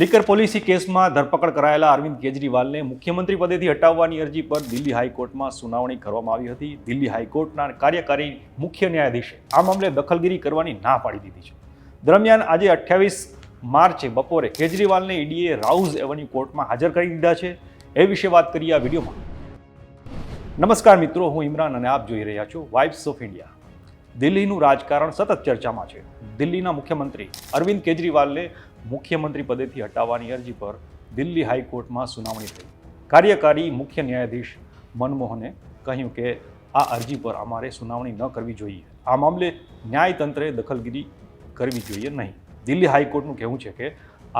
Liquor policy કેસમાં ધરપકડ કરાયેલા અરવિંદ કેજરીવાલને મુખ્યમંત્રી પદેથી હટાવવાની અરજી પર દિલ્હી હાઈકોર્ટમાં સુનાવણી કરવામાં આવી હતી. દિલ્હી હાઈકોર્ટના કાર્યકારી મુખ્ય ન્યાયાધીશે આ મામલે દખલગીરી કરવાની ના પાડી દીધી છે. દરમિયાન આજે અઠ્યાવીસ માર્ચે બપોરે કેજરીવાલને ઈડીએ રાઉઝ એવન્યુ કોર્ટમાં હાજર કરી દીધા છે. એ વિશે વાત કરીએ આ વિડીયોમાં. નમસ્કાર મિત્રો, હું ઇમરાન અને આપ જોઈ રહ્યા છો વાઇબ્સ ઓફ ઇન્ડિયા. દિલ્હીનું રાજકારણ સતત ચર્ચામાં છે. દિલ્હીના મુખ્યમંત્રી અરવિંદ કેજરીવાલને મુખ્યમંત્રી પદેથી હટાવવાની અરજી પર દિલ્હી હાઈકોર્ટમાં સુનાવણી થઈ. કાર્યકારી મુખ્ય ન્યાયાધીશ મનમોહને કહ્યું કે આ અરજી પર અમારે સુનાવણી ન કરવી જોઈએ. આ મામલે ન્યાયતંત્રે દખલગીરી કરવી જોઈએ નહીં. દિલ્હી હાઈકોર્ટનું કહેવું છે કે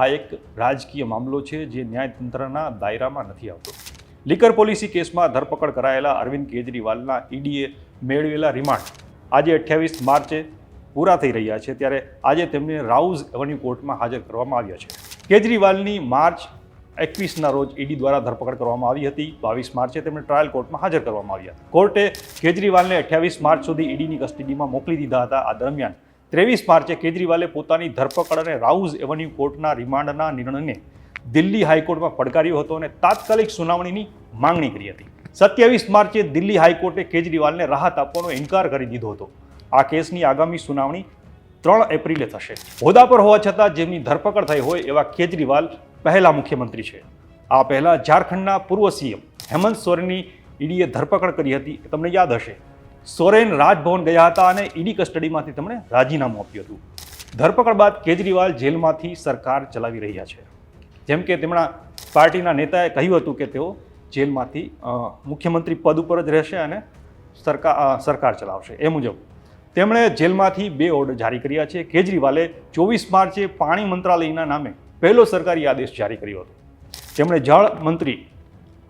આ એક રાજકીય મામલો છે જે ન્યાયતંત્રના દાયરામાં નથી આવતો. લીકર પોલિસી કેસમાં ધરપકડ કરાયેલા અરવિંદ કેજરીવાલના ઈડીએ મેળવેલા રિમાન્ડ. આજે અઠ્યાવીસ માર્ચે પૂરા થઈ રહ્યા છે ત્યારે આજે તેમને રાઉઝ એવન્યુ કોર્ટમાં હાજર કરવામાં આવ્યા છે. કેજરીવાલની માર્ચ એકવીસના રોજ ઈડી દ્વારા ધરપકડ કરવામાં આવી હતી. બાવીસ માર્ચે તેમણે ટ્રાયલ કોર્ટમાં હાજર કરવામાં આવ્યા. કોર્ટે કેજરીવાલને અઠ્યાવીસ માર્ચ સુધી ઈડીની કસ્ટડીમાં મોકલી દીધા હતા. આ દરમિયાન ત્રેવીસ માર્ચે કેજરીવાલે પોતાની ધરપકડ અને રાઉઝ એવન્યુ કોર્ટના રિમાન્ડના નિર્ણયને દિલ્હી હાઈકોર્ટમાં પડકાર્યો હતો અને તાત્કાલિક સુનાવણીની માંગણી કરી હતી. સત્યાવીસ માર્ચે દિલ્હી હાઈકોર્ટે કેજરીવાલને રાહત આપવાનો ઇનકાર કરી દીધો હતો. આ કેસની આગામી સુનાવણી ત્રણ એપ્રિલે થશે. હોદ્દા પર હોવા છતાં જેમની ધરપકડ થઈ હોય એવા કેજરીવાલ પહેલા મુખ્યમંત્રી છે. આ પહેલાં ઝારખંડના પૂર્વ સીએમ હેમંત સોરેનની ઈડીએ ધરપકડ કરી હતી તમને યાદ હશે. સોરેન રાજભવન ગયા હતા અને ઈડી કસ્ટડીમાંથી તેમણે રાજીનામું આપ્યું હતું. ધરપકડ બાદ કેજરીવાલ જેલમાંથી સરકાર ચલાવી રહ્યા છે. જેમ કે તેમના પાર્ટીના નેતાએ કહ્યું હતું કે તેઓ જેલમાંથી મુખ્યમંત્રી પદ ઉપર જ રહેશે અને સરકાર સરકાર ચલાવશે. એ મુજબ તેમણે જેલમાંથી બે ઓર્ડર જારી કર્યા છે. કેજરીવાલે ચોવીસ માર્ચે પાણી મંત્રાલયના નામે પહેલો સરકારી આદેશ જારી કર્યો હતો. તેમણે જળ મંત્રી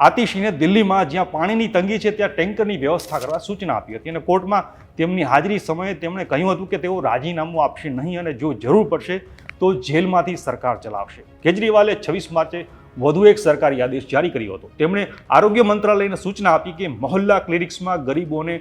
આતિશીને દિલ્હીમાં જ્યાં પાણીની તંગી છે ત્યાં ટેન્કરની વ્યવસ્થા કરવા સૂચના આપી હતી અને કોર્ટમાં તેમની હાજરી સમયે તેમણે કહ્યું હતું કે તેઓ રાજીનામું આપશે નહીં અને જો જરૂર પડશે તો જેલમાંથી સરકાર ચલાવશે. કેજરીવાલે છવ્વીસ માર્ચે વધુ એક સરકારી આદેશ જારી કર્યો હતો. તેમણે આરોગ્ય મંત્રાલયને સૂચના આપી કે મહોલ્લા ક્લિનિક્સમાં ગરીબોને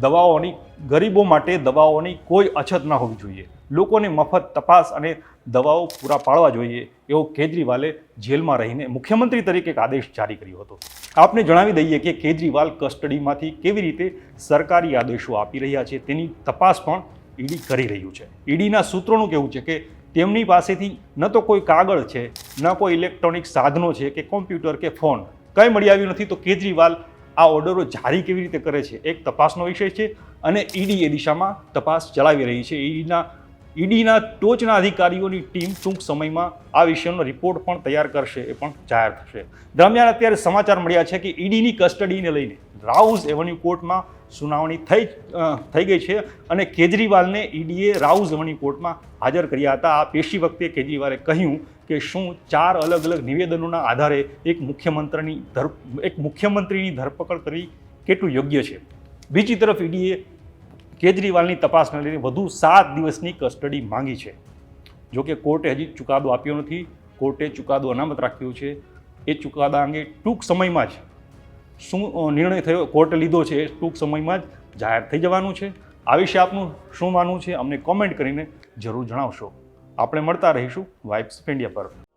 દવાઓની, ગરીબો માટે દવાઓની કોઈ અછત ન હોવી જોઈએ. લોકોને મફત તપાસ અને દવાઓ પૂરા પાડવા જોઈએ એવો કેજરીવાલે જેલમાં રહીને મુખ્યમંત્રી તરીકે એક આદેશ જારી કર્યો હતો. આપને જણાવી દઈએ કે કેજરીવાલ કસ્ટડીમાંથી કેવી રીતે સરકારી આદેશો આપી રહ્યા છે તેની તપાસ પણ ઈડી કરી રહ્યું છે. ઈડીના સૂત્રોનું કહેવું છે કે તેમની પાસેથી ન તો કોઈ કાગળ છે, ન કોઈ ઇલેક્ટ્રોનિક સાધનો છે કે કોમ્પ્યુટર કે ફોન. કંઈ મળી આવ્યું નથી તો કેજરીવાલ આ ઓર્ડરો જારી કેવી રીતે કરે છે એક તપાસનો વિષય છે અને ઈડી એ દિશામાં તપાસ ચલાવી રહી છે. ઈડીના ઈડીના ટોચના અધિકારીઓની ટીમ ટૂંક સમયમાં આ વિષયનો રિપોર્ટ પણ તૈયાર કરશે, એ પણ જાહેર થશે. દરમિયાન અત્યારે સમાચાર મળ્યા છે કે ઈડીની કસ્ટડીને લઈને રાઉઝ એવન્યુ કોર્ટમાં સુનાવણી થઈ થઈ ગઈ છે અને કેજરીવાલને ઈડીએ રાઉઝ એવન્યુ કોર્ટમાં હાજર કર્યા હતા. આ પેશી વખતે કેજરીવાલે કહ્યું કે શું ચાર અલગ અલગ નિવેદનોના આધારે એક મુખ્યમંત્રીની ધર, એક મુખ્યમંત્રીની ધરપકડ કરવી કેટલું યોગ્ય છે? બીજી તરફ ઈડીએ કેજરીવાલની તપાસને લઈને વધુ સાત દિવસની કસ્ટડી માંગી છે. જોકે કોર્ટે હજી ચુકાદો આપ્યો નથી, કોર્ટે ચુકાદો અનામત રાખ્યો છે. એ ચુકાદા અંગે ટૂંક સમયમાં જ શું નિર્ણય થયો, કોર્ટે લીધો છે એ ટૂંક સમયમાં જ જાહેર થઈ જવાનું છે. આ વિશે આપનું શું માનવું છે, અમને કોમેન્ટ કરીને જરૂર જણાવશો. આપણે મળતા રહીશું વાઇબ્સ ઓફ ઇન્ડિયા પર.